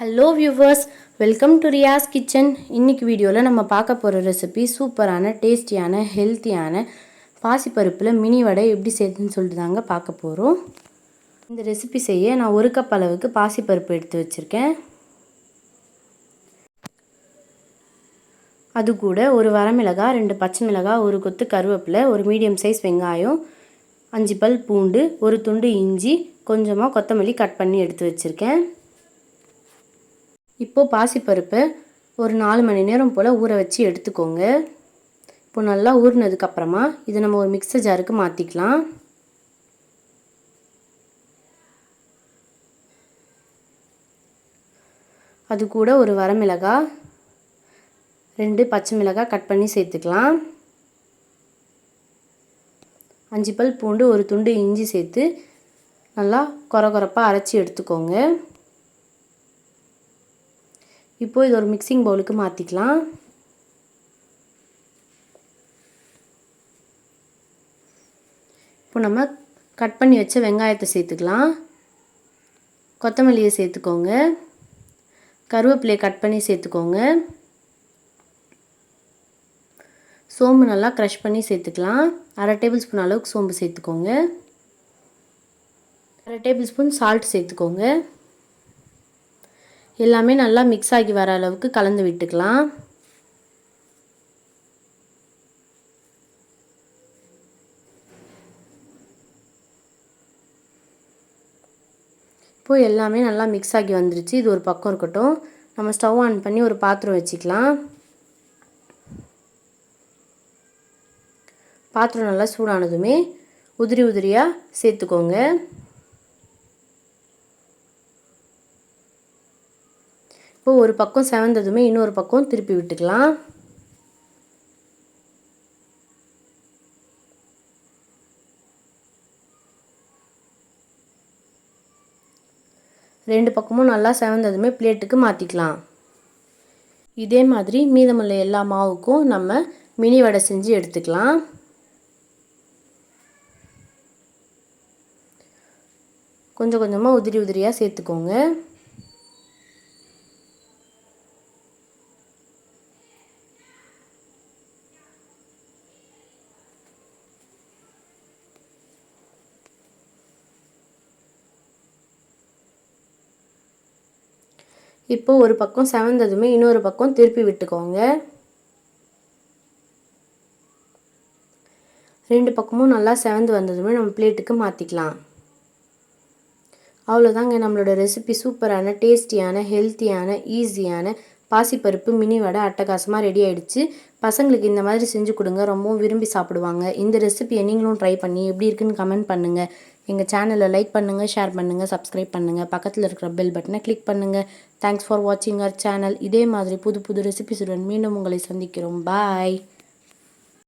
Hello viewers welcome to Riya's kitchen இன்னைக்கு வீடியோவில் நம்ம பார்க்க போகிற ரெசிபி சூப்பரான டேஸ்டியான ஹெல்த்தியான பாசிப்பருப்பில் மினி வடை எப்படி செய்யுதுன்னு சொல்லிட்டு தாங்க பார்க்க போகிறோம் இந்த ரெசிபி செய்ய நான் ஒரு கப் அளவுக்கு பாசிப்பருப்பு எடுத்து வச்சுருக்கேன். அது கூட ஒரு வரமிளகாய் ரெண்டு பச்சை மிளகாய் ஒரு கொத்து கருவேப்பிலை ஒரு மீடியம் சைஸ் வெங்காயம் அஞ்சு பல் பூண்டு ஒரு துண்டு இஞ்சி கொஞ்சமாக கொத்தமல்லி கட் பண்ணி எடுத்து வச்சுருக்கேன். இப்போது பாசிப்பருப்பை ஒரு நாலு மணி நேரம் போல் ஊற வச்சு எடுத்துக்கோங்க. இப்போ நல்லா ஊறினதுக்கப்புறமா இதை நம்ம ஒரு மிக்சர் ஜாருக்கு மாற்றிக்கலாம் அது கூட ஒரு வரமிளகாய் ரெண்டு பச்சை மிளகாய் கட் பண்ணி சேர்த்துக்கலாம். அஞ்சு பல் பூண்டு ஒரு துண்டு இஞ்சி சேர்த்து நல்லா கொர கொரப்பாக அரைச்சி எடுத்துக்கோங்க. இப்போது இது ஒரு மிக்சிங் பவுலுக்கு மாற்றிக்கலாம் இப்போ நம்ம கட் பண்ணி வச்ச வெங்காயத்தை சேர்த்துக்கலாம். கொத்தமல்லியை சேர்த்துக்கோங்க. கருவேப்பிலையை கட் பண்ணி சேர்த்துக்கோங்க. சோம்பு நல்லா க்ரஷ் பண்ணி சேர்த்துக்கலாம். அரை டேபிள் ஸ்பூன் அளவுக்கு சோம்பு சேர்த்துக்கோங்க. அரை டேபிள் ஸ்பூன் சால்ட் சேர்த்துக்கோங்க. எல்லாமே நல்லா மிக்ஸ் ஆகி வர அளவுக்கு கலந்து விட்டுக்கலாம். இப்போது எல்லாமே நல்லா மிக்ஸ் ஆகி வந்துருச்சு. இது ஒரு பக்கம் இருக்கட்டும். நம்ம ஸ்டவ் ஆன் பண்ணி ஒரு பாத்திரம் வச்சுக்கலாம். பாத்திரம் நல்லா சூடானதுமே உதிரி உதிரியாக சேர்த்துக்கோங்க. இப்போ ஒரு பக்கம் செவந்ததுமே இன்னொரு பக்கம் திருப்பி விட்டுக்கலாம். ரெண்டு பக்கமும் நல்லா செவந்ததுமே பிளேட்டுக்கு மாற்றிக்கலாம் இதே மாதிரி மீதமுள்ள எல்லா மாவுக்கும் நம்ம மினி வடை செஞ்சு எடுத்துக்கலாம். கொஞ்சம் கொஞ்சமாக உதிரி உதிரியாக சேர்த்துக்கோங்க. இப்போ ஒரு பக்கம் செவந்ததுமே இன்னொரு பக்கம் திருப்பி விட்டுக்கோங்க. ரெண்டு பக்கமும் நல்லா செவந்து வந்ததுமே நம்ம பிளேட்டுக்கு மாற்றிக்கலாம் அவ்வளோதாங்க நம்மளோட ரெசிபி சூப்பரான டேஸ்டியான ஹெல்த்தியான ஈஸியான பாசிப்பருப்பு மினி வடை அட்டகாசமாக ரெடி ஆகிடுச்சு பசங்களுக்கு இந்த மாதிரி செஞ்சு கொடுங்க. ரொம்பவும் விரும்பி சாப்பிடுவாங்க. இந்த ரெசிபியை நீங்களும் ட்ரை பண்ணி எப்படி இருக்குன்னு கமெண்ட் பண்ணுங்கள் எங்கள் சேனலை லைக் பண்ணுங்கள் ஷேர் பண்ணுங்கள் சப்ஸ்கிரைப் பண்ணுங்கள் பக்கத்தில் இருக்கிற பெல் பட்டனை கிளிக் பண்ணுங்கள் தேங்க்ஸ் ஃபார் வாட்சிங் அவர் சேனல் இதே மாதிரி புது புது ரெசிபிஸுடன் மீண்டும் உங்களை சந்திக்கிறோம். பாய்